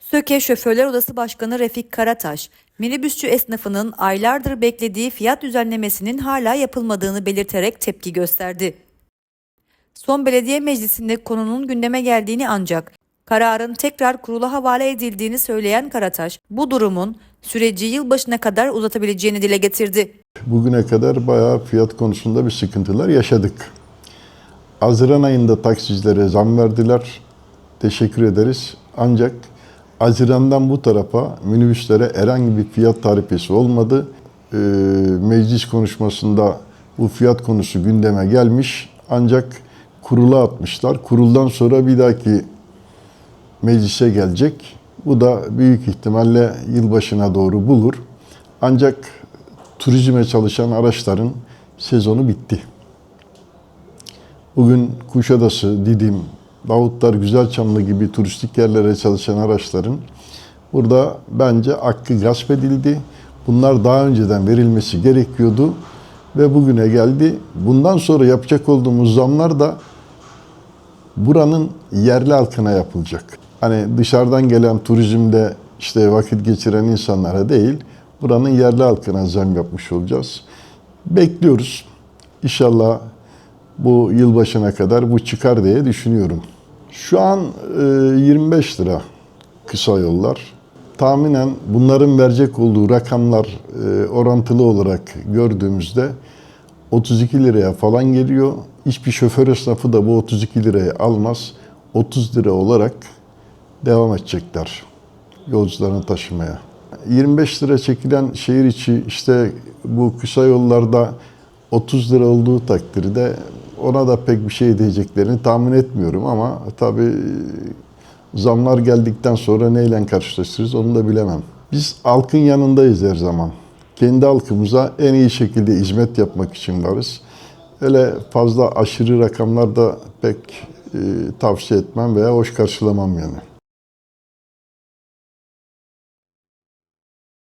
Söke Şoförler Odası Başkanı Refik Karataş, minibüsçü esnafının aylardır beklediği fiyat düzenlemesinin hala yapılmadığını belirterek tepki gösterdi. Son belediye meclisinde konunun gündeme geldiğini ancak kararın tekrar kurula havale edildiğini söyleyen Karataş, bu durumun süreci yılbaşına kadar uzatabileceğini dile getirdi. Bugüne kadar bayağı fiyat konusunda bir sıkıntılar yaşadık. Haziran ayında taksicilere zam verdiler. Teşekkür ederiz. Ancak Haziran'dan bu tarafa minibüslere herhangi bir fiyat tarifesi olmadı. Ee, meclis konuşmasında bu fiyat konusu gündeme gelmiş. Ancak kurula atmışlar. Kuruldan sonra bir dahaki meclise gelecek. Bu da büyük ihtimalle yılbaşına doğru bulur. Ancak turizme çalışan araçların sezonu bitti. Bugün Kuşadası, Didim, Davutlar, Güzelçamlı gibi turistik yerlere çalışan araçların burada bence hakkı gasp edildi. Bunlar daha önceden verilmesi gerekiyordu ve bugüne geldi. Bundan sonra yapacak olduğumuz zamlar da buranın yerli halkına yapılacak. Hani dışarıdan gelen turizmde işte vakit geçiren insanlara değil, buranın yerli halkına zam yapmış olacağız. Bekliyoruz. İnşallah bu yılbaşına kadar bu çıkar diye düşünüyorum. Şu an e, 25 lira kısa yollar. Tahminen bunların verecek olduğu rakamlar e, orantılı olarak gördüğümüzde 32 liraya falan geliyor. Hiçbir şoför esnafı da bu 32 liraya almaz. 30 lira olarak devam edecekler yolcularını taşımaya. 25 lira çekilen şehir içi işte bu kısa yollarda 30 lira olduğu takdirde ona da pek bir şey diyeceklerini tahmin etmiyorum ama tabii zamlar geldikten sonra neyle karşılaşırız onu da bilemem. Biz halkın yanındayız her zaman. Kendi halkımıza en iyi şekilde hizmet yapmak için varız. Öyle fazla aşırı rakamlar da pek e, tavsiye etmem veya hoş karşılamam yani.